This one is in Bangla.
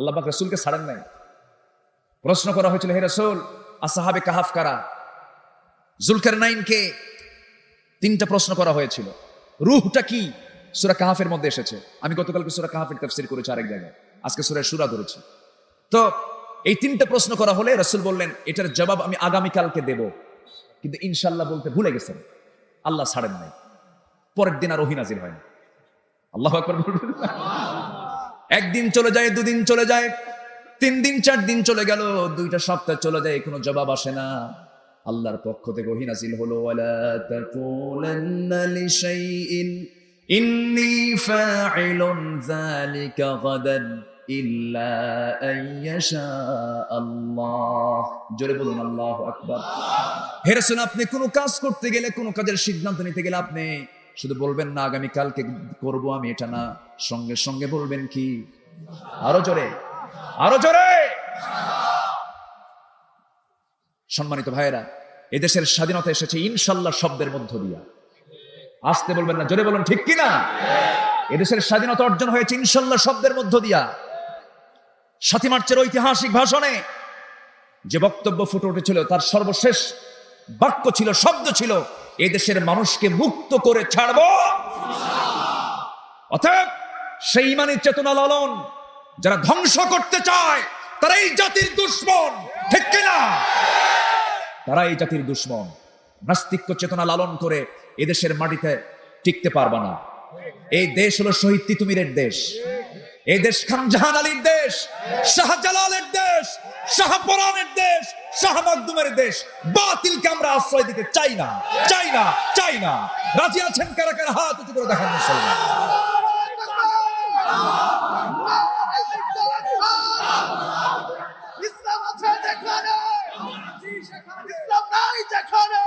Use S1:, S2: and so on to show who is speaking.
S1: আল্লাহ পাক রসুলকে ছাড়েন নাই। প্রশ্ন করা হয়েছিল, হে রসুল আসাহাবে কাহাফ কারা? জুলকার নাইনকে তিনটা প্রশ্ন করা হয়েছিল। রুহটা কি? সুরা কাহাফের মধ্যে এসেছে। আমি গতকালকে সুরা কাহাফের তাফসির করেছি আরেক জায়গায়। আজকে সুরা সুরা ধরেছি। তো এই তিনটা প্রশ্ন করা হলে রসুল বললেন, এটার জবাব আমি আগামীকালকে দেব। কিন্তু ইনশাল্লাহ বলতে ভুলে গেছেন। আল্লাহ ছাড়েন নাই। পরের দিন আর ওহিনাজির হয় না আল্লাহ? একদিন চলে যায়, দুদিন চলে যায়, তিন দিন, চার দিন চলে গেল, দুইটা সপ্তাহ চলে যায়, কোনো জবাব আসে না। আল্লাহর পক্ষ থেকে ওহিনাজিল হলো আল্লাহ। আপনি কোনো কাজ করতে গেলে, কোনো কাজের সিদ্ধান্ত নিতে গেলে আপনি শুধু বলবেন না আগামী কালকে করব আমি এটা না, সঙ্গে সঙ্গে বলবেন কি? আরও জোরে আরও জোরে! সম্মানিত ভাইয়েরা, এদেশের স্বাধীনতা এসেছে ইনশাল্লাহ শব্দের মধ্য দিয়া। আসতে বলবেন না, জোরে বলুন, ঠিক কিনা? এদেশের স্বাধীনতা অর্জন হয়েছে ইনশাল্লাহ শব্দের মধ্য দিয়া। সাথী মার্চের ঐতিহাসিক ভাষণে যে বক্তব্য ফুটে উঠেছিল, তার সর্বশেষ বাক্য ছিল, শব্দ ছিল এদেশের মানুষকে মুক্ত করে ছাড়বো। অতএব সেই ইমানের চেতনা লালন যারা ধ্বংস করতে চায়, তারা এই জাতির দুশ্মন, ঠিক কিনা? তারা এই জাতির দুশ্মন। নাস্তিক্য চেতনা লালন করে এদেশের মাটিতে টিকতে পারবা না। এই দেশ হলো শহীদ তিতুমিরের দেশ। এই দেশ খান জাহান আলীর দেশ, শাহজালালের দেশ, শাহপরানের দেশ শাহ মাকদুমের দেশ বাতিলকে আমরা আশ্রয় দিতে চাই না চাই না চাই না। রাজি আছেন কারা কারা? হাত উঁচু করে দেখান মুসলমান।
S2: ইসলাম আছে যেখানে, ইসলাম নাই যেখানে।